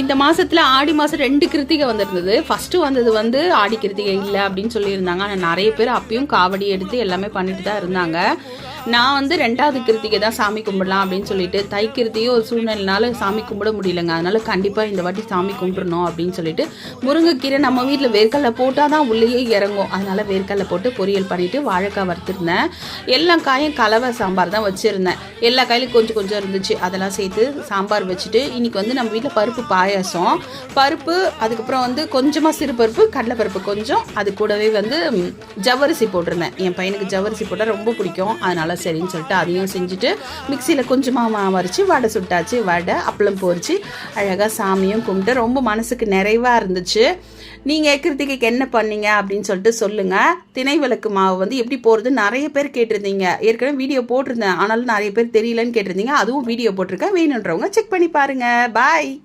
இந்த மாசத்துல ஆடி மாசம் ரெண்டு கிருத்திகை வந்திருந்தது. ஃபர்ஸ்ட் வந்தது வந்து ஆடி கிருத்திகை இல்லை அப்படின்னு சொல்லியிருந்தாங்க. ஆனால் நிறைய பேர் அப்பயும் காவடி எடுத்து எல்லாமே பண்ணிட்டு தான் இருந்தாங்க. நான் வந்து ரெண்டாவது கிருத்திகை தான் சாமி கும்பிடலாம் அப்படின்னு சொல்லிட்டு தை கிருத்தியும் ஒரு சூழ்நிலைனால சாமி கும்பிட முடியலங்க. அதனால கண்டிப்பா இந்த வாட்டி சாமி கும்பிடணும் அப்படின்னு சொல்லிட்டு முருங்கைக்கீரை நம்ம வீட்டில் வேர்க்கடலை போட்டால் தான் உள்ளேயே இறங்கும். அதனால வேர்க்கடலை போட்டு பொரியல் பண்ணிட்டு வாழைக்காய் வறுத்துருந்தேன். எல்லா காயும் கலவை சாம்பார் தான் வச்சுருந்தேன். எல்லா காயிலும் கொஞ்சம் கொஞ்சம் இருந்துச்சு. அதெல்லாம் சேர்த்து சாம்பார் வச்சுட்டு இன்னைக்கு வந்து நம்ம வீட்டில் பருப்பு பாயாசம். பருப்பு அதுக்கப்புறம் வந்து கொஞ்சமாக சிறு பருப்பு கடலைப்பருப்பு கொஞ்சம். அது கூடவே வந்து ஜவ்வரிசி போட்டிருந்தேன். என் பையனுக்கு ஜவ்வரிசி போட்டால் ரொம்ப பிடிக்கும். அதனால சரின்னு சொல்லிட்டு அதையும் செஞ்சுட்டு மிக்சியில் கொஞ்சமாக மாவு அரைச்சி வடை சுட்டாச்சு. வடை அப்பளம் போரிச்சு அழகாக சாமியும் கும்பிட்டு ரொம்ப மனசுக்கு நிறைவாக இருந்துச்சு. நீங்கள் கிருத்திகைக்கு என்ன பண்ணீங்க அப்படின்னு சொல்லிட்டு சொல்லுங்கள் திணை விளக்கு மாவு வந்து எப்படி போகிறது நிறைய பேர் கேட்டிருந்தீங்க. ஏற்கனவே வீடியோ போட்டிருந்தேன். ஆனாலும் நிறைய பேர் தெரியலன்னு கேட்டிருந்தீங்க. அதுவும் வீடியோ போட்டிருக்கேன். வேணுன்றவங்க செக் பண்ணி பாருங்கள் பாய்